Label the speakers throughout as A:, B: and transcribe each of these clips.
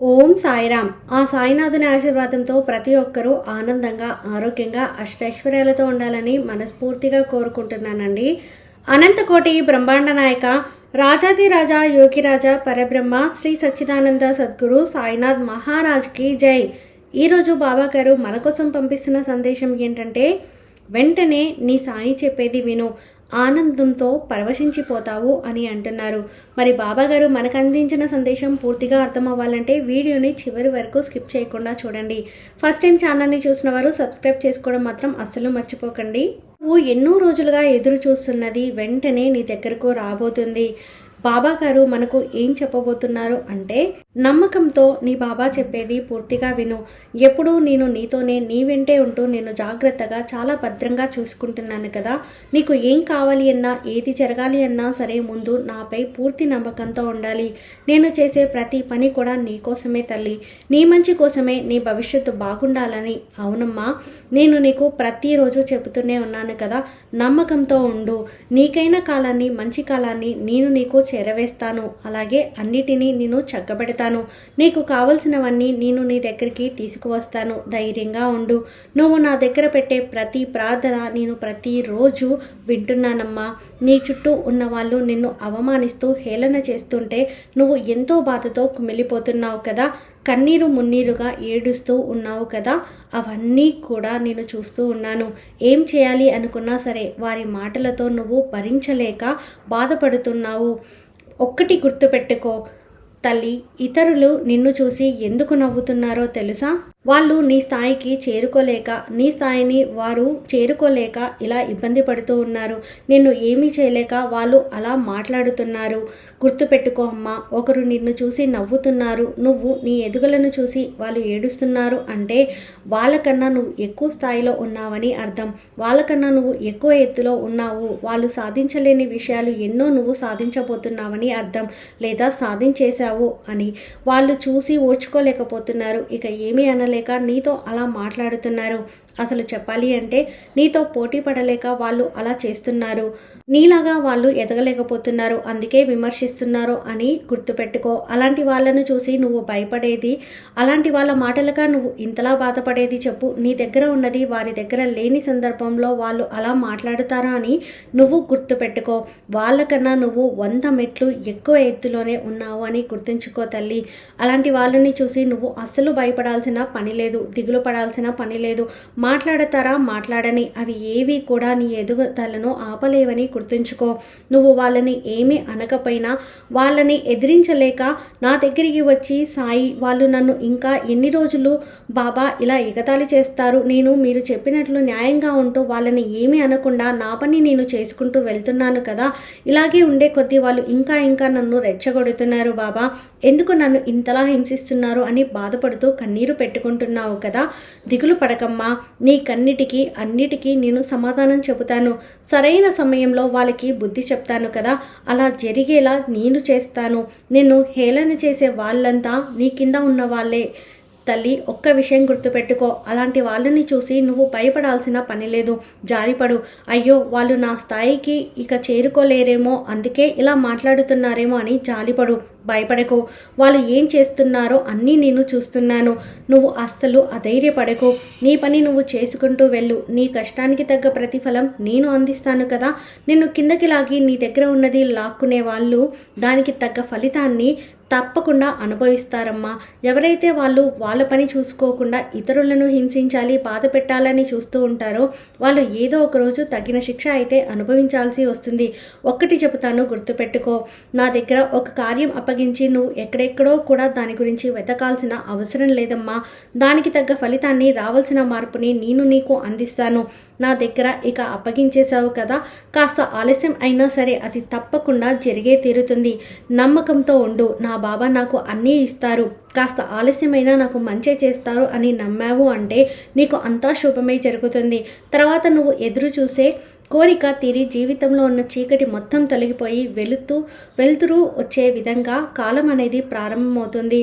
A: ఓం సాయిరామ్. ఆ సాయినాథుని ఆశీర్వాదంతో ప్రతి ఒక్కరూ ఆనందంగా ఆరోగ్యంగా అష్టైశ్వర్యాలతో ఉండాలని మనస్ఫూర్తిగా కోరుకుంటున్నానండి. అనంతకోటి బ్రహ్మాండ నాయక రాజాది రాజా యోగిరాజా పరబ్రహ్మ శ్రీ సచ్చిదానంద సద్గురు సాయినాథ్ మహారాజ్కి జై. ఈరోజు బాబా గారు మన కోసం పంపిస్తున్న సందేశం ఏంటంటే వెంటనే నీ సాయి చెప్పేది విను. ఆనందంతో పరవశించిపోతావు అని అంటున్నారు. మరి బాబా గారు మనకు అందించిన సందేశం పూర్తిగా అర్థమవ్వాలంటే వీడియోని చివరి వరకు స్కిప్ చేయకుండా చూడండి. ఫస్ట్ టైం ఛానల్ని చూసిన వారు సబ్స్క్రైబ్ చేసుకోవడం మాత్రం అస్సలు మర్చిపోకండి. నువ్వు ఎన్నో రోజులుగా ఎదురు చూస్తున్నది వెంటనే నీ దగ్గరకు రాబోతుంది. బాబా గారు మనకు ఏం చెప్పబోతున్నారు అంటే నమ్మకంతో నీ బాబా చెప్పేది పూర్తిగా విను. ఎప్పుడూ నేను నీతోనే నీ వెంటే ఉంటూ నేను జాగ్రత్తగా చాలా భద్రంగా చూసుకుంటున్నాను కదా. నీకు ఏం కావాలి అన్నా ఏది జరగాలి అన్నా సరే ముందు నాపై పూర్తి నమ్మకంతో ఉండాలి. నేను చేసే ప్రతి పని కూడా నీ కోసమే తల్లి. నీ మంచి కోసమే నీ భవిష్యత్తు బాగుండాలని. అవునమ్మా నేను నీకు ప్రతిరోజు చెబుతూనే ఉన్నాను కదా. నమ్మకంతో ఉండు. నీకైన కాలాన్ని మంచి కాలాన్ని నేను నీకు చేరవేస్తాను. అలాగే అన్నిటినీ నేను చక్కబెడతాను. నీకు కావలసినవన్నీ నేను నీ దగ్గరికి తీసుకువస్తాను. ధైర్యంగా ఉండు. నువ్వు నా దగ్గర పెట్టే ప్రతి ప్రార్థన నేను ప్రతిరోజు వింటున్నానమ్మా. నీ చుట్టూ ఉన్న వాళ్ళు నిన్ను అవమానిస్తూ హేళన చేస్తుంటే నువ్వు ఎంతో బాధతో కుమిలిపోతున్నావు కదా. కన్నీరు మున్నీరుగా ఏడుస్తూ ఉన్నావు కదా? అవన్నీ కూడా నేను చూస్తూ ఉన్నాను. ఏం చేయాలి అనుకున్నా సరే వారి మాటలతో నువ్వు భరించలేక బాధపడుతున్నావు. ఒక్కటి గుర్తుపెట్టుకో తల్లి ఇతరులు నిన్ను చూసి ఎందుకు నవ్వుతున్నారో తెలుసా? వాళ్ళు నీ స్థాయికి చేరుకోలేక నీ స్థాయిని వారు చేరుకోలేక ఇలా ఇబ్బంది పడుతూ ఉన్నారు. నిన్ను ఏమీ చేయలేక వాళ్ళు అలా మాట్లాడుతున్నారు. గుర్తుపెట్టుకో అమ్మా ఒకరు నిన్ను చూసి నవ్వుతున్నారు. నువ్వు నీ ఎదుగులను చూసి వాళ్ళు ఏడుస్తున్నారు అంటే వాళ్ళకన్నా నువ్వు ఎక్కువ స్థాయిలో ఉన్నావని అర్థం. వాళ్ళకన్నా నువ్వు ఎక్కువ ఎత్తులో ఉన్నావు. వాళ్ళు సాధించలేని విషయాలు ఎన్నో నువ్వు సాధించబోతున్నావని అర్థం. లేదా సాధించేశావు అని వాళ్ళు చూసి ఓర్చుకోలేకపోతున్నారు. ఇక ఏమీ అనలే లేక నీతో అలా మాట్లాడుతున్నారు. అసలు చెప్పాలి అంటే నీతో పోటీ పడలేక వాళ్ళు అలా చేస్తున్నారు. నీలాగా వాళ్ళు ఎదగలేకపోతున్నారు. అందుకే విమర్శిస్తున్నారు అని గుర్తుపెట్టుకో. అలాంటి వాళ్ళను చూసి నువ్వు భయపడేది అలాంటి వాళ్ళ మాటలుగా నువ్వు ఇంతలా బాధపడేది చెప్పు. నీ దగ్గర ఉన్నది వారి దగ్గర లేని సందర్భంలో వాళ్ళు అలా మాట్లాడుతారా అని నువ్వు గుర్తుపెట్టుకో. వాళ్ళకన్నా నువ్వు వంద మెట్లు ఎక్కువ ఎత్తులోనే ఉన్నావు అని గుర్తుంచుకో తల్లి. అలాంటి వాళ్ళని చూసి నువ్వు అస్సలు భయపడాల్సిన పని పని లేదు దిగులు పడాల్సిన పని లేదు. మాట్లాడతారా? మాట్లాడని. అవి ఏవి కూడా నీ ఎదుగుదలను ఆపలేవని గుర్తుంచుకో. నువ్వు వాళ్ళని ఏమీ అనకపోయినా వాళ్ళని ఎదిరించలేక నా దగ్గరికి వచ్చి సాయి వాళ్ళు నన్ను ఇంకా ఎన్ని రోజులు బాబా ఇలా ఎగతాళి చేస్తారు? నేను మీరు చెప్పినట్లు న్యాయంగా ఉంటూ వాళ్ళని ఏమీ అనకుండా నా పని నేను చేసుకుంటూ వెళ్తున్నాను కదా. ఇలాగే ఉండే కొద్దీ వాళ్ళు ఇంకా ఇంకా నన్ను రెచ్చగొడుతున్నారు బాబా. ఎందుకు నన్ను ఇంతలా హింసిస్తున్నారు? అని బాధపడుతూ కన్నీరు పెట్టుకు వేడుకుంటున్నావు కదా? దిగులు పడకమ్మా. నీకన్నిటికీ అన్నిటికీ నేను సమాధానం చెబుతాను. సరైన సమయంలో వాళ్ళకి బుద్ధి చెప్తాను కదా? అలా జరిగేలా నేను చేస్తాను. నిన్ను హేళన చేసే వాళ్ళంతా నీ కింద ఉన్న వాళ్ళే తల్లి ఒక్క విషయం గుర్తుపెట్టుకో. అలాంటి వాళ్ళని చూసి నువ్వు భయపడాల్సిన పని లేదు. జారిపడు. అయ్యో వాళ్ళు నా స్థాయికి ఇక చేరుకోలేరేమో. అందుకే ఇలా మాట్లాడుతున్నారేమో అని జాలిపడు. భయపడకు. వాళ్ళు ఏం చేస్తున్నారో అన్నీ నేను చూస్తున్నాను. నువ్వు అస్సలు అధైర్యపడకు. నీ పని నువ్వు చేసుకుంటూ వెళ్ళు. నీ కష్టానికి తగ్గ ప్రతిఫలం నేను అందిస్తాను కదా. నిన్ను కిందకి లాగి నీ దగ్గర ఉన్నది లాక్కునే వాళ్ళు దానికి తగ్గ ఫలితాన్ని తప్పకుండా అనుభవిస్తారమ్మా. ఎవరైతే వాళ్ళు వాళ్ళ పని చూసుకోకుండా ఇతరులను హింసించాలి బాధ పెట్టాలని చూస్తూ ఉంటారో వాళ్ళు ఏదో ఒక రోజు తగిన శిక్ష అయితే అనుభవించాల్సి వస్తుంది. ఒక్కటి చెబుతాను గుర్తుపెట్టుకో. నా దగ్గర ఒక కార్యం అప్పగించి నువ్వు ఎక్కడెక్కడో కూడా దాని గురించి వెతకాల్సిన అవసరం లేదమ్మా. దానికి తగ్గ ఫలితాన్ని రావాల్సిన మార్పుని నేను నీకు అందిస్తాను. నా దగ్గర ఇక అప్పగించేశావు కదా కాస్త ఆలస్యం అయినా సరే అది తప్పకుండా జరిగే తీరుతుంది. నమ్మకంతో ఉండు. నా బాబా నాకు అన్నీ ఇస్తారు. కాస్త ఆలస్యమైనా నాకు మంచి చేస్తారు అని నమ్మావు అంటే నీకు అంతా శుభమే జరుగుతుంది. తర్వాత నువ్వు ఎదురు చూసే కోరిక తీరి జీవితంలో ఉన్న చీకటి మొత్తం తొలగిపోయి వెలుతూ వెలుతురు వచ్చే విధంగా కాలం అనేది ప్రారంభమవుతుంది.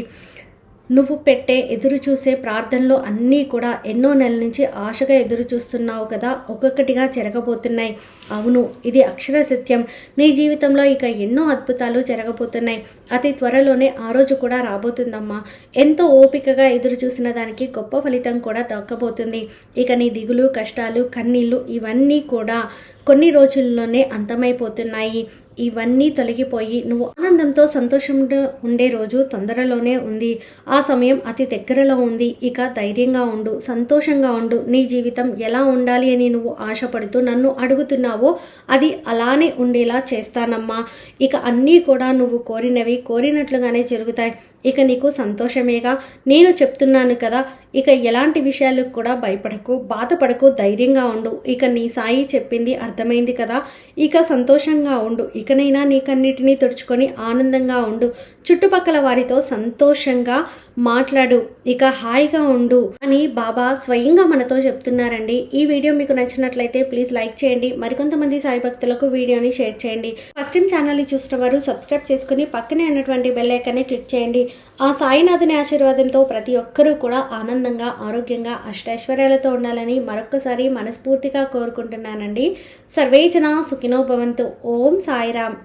A: నువ్వు పెట్టే ఎదురు చూసే ప్రార్థనలు అన్నీ కూడా ఎన్నో నెలల నుంచి ఆశగా ఎదురు చూస్తున్నావు కదా ఒక్కొక్కటిగా జరగబోతున్నాయి. అవును ఇది అక్షర సత్యం. నీ జీవితంలో ఇక ఎన్నో అద్భుతాలు జరగబోతున్నాయి. అతి త్వరలోనే ఆ రోజు కూడా రాబోతుందమ్మా. ఎంతో ఓపికగా ఎదురు చూసిన దానికి గొప్ప ఫలితం కూడా దక్కబోతుంది. ఇక నీ దిగులు కష్టాలు కన్నీళ్ళు ఇవన్నీ కూడా కొన్ని రోజుల్లోనే అంతమైపోతున్నాయి. ఇవన్నీ తొలగిపోయి నువ్వు ఆనందంతో సంతోషంగా ఉండే రోజు తొందరలోనే ఉంది. ఆ సమయం అతి దగ్గరలో ఉంది. ఇక ధైర్యంగా ఉండు సంతోషంగా ఉండు. నీ జీవితం ఎలా ఉండాలి అని నువ్వు ఆశపడుతూ నన్ను అడుగుతున్నావో అది అలానే ఉండేలా చేస్తానమ్మా. ఇక అన్నీ కూడా నువ్వు కోరినవి కోరినట్లుగానే జరుగుతాయి. ఇక నీకు సంతోషమేగా? నేను చెప్తున్నాను కదా. ఇక ఎలాంటి విషయాలకు కూడా భయపడకు బాధపడకు ధైర్యంగా ఉండు. ఇక నీ సాయి చెప్పింది అర్థమైంది కదా. ఇక సంతోషంగా ఉండు. ఇకనైనా నీకన్నిటినీ తుడుచుకొని ఆనందంగా ఉండు. చుట్టుపక్కల వారితో సంతోషంగా మాట్లాడు ఇక హాయిగా ఉండు అని బాబా స్వయంగా మనతో చెప్తున్నారండి. ఈ వీడియో మీకు నచ్చినట్లయితే ప్లీజ్ లైక్ చేయండి. మరికొంతమంది సాయి భక్తులకు వీడియోని షేర్ చేయండి. ఫస్ట్ టైం ఛానల్ని చూసిన వారు సబ్స్క్రైబ్ చేసుకుని పక్కనే ఉన్నటువంటి బెల్ ఐకాన్ని క్లిక్ చేయండి. ఆ సాయినాథుని ఆశీర్వాదంతో ప్రతి ఒక్కరూ కూడా ఆనందంగా ఆరోగ్యంగా అష్టైశ్వర్యాలతో ఉండాలని మరొక్కసారి మనస్ఫూర్తిగా కోరుకుంటున్నానండి. సర్వేజన సుఖినో భవంతు. ఓం సాయిరామ్.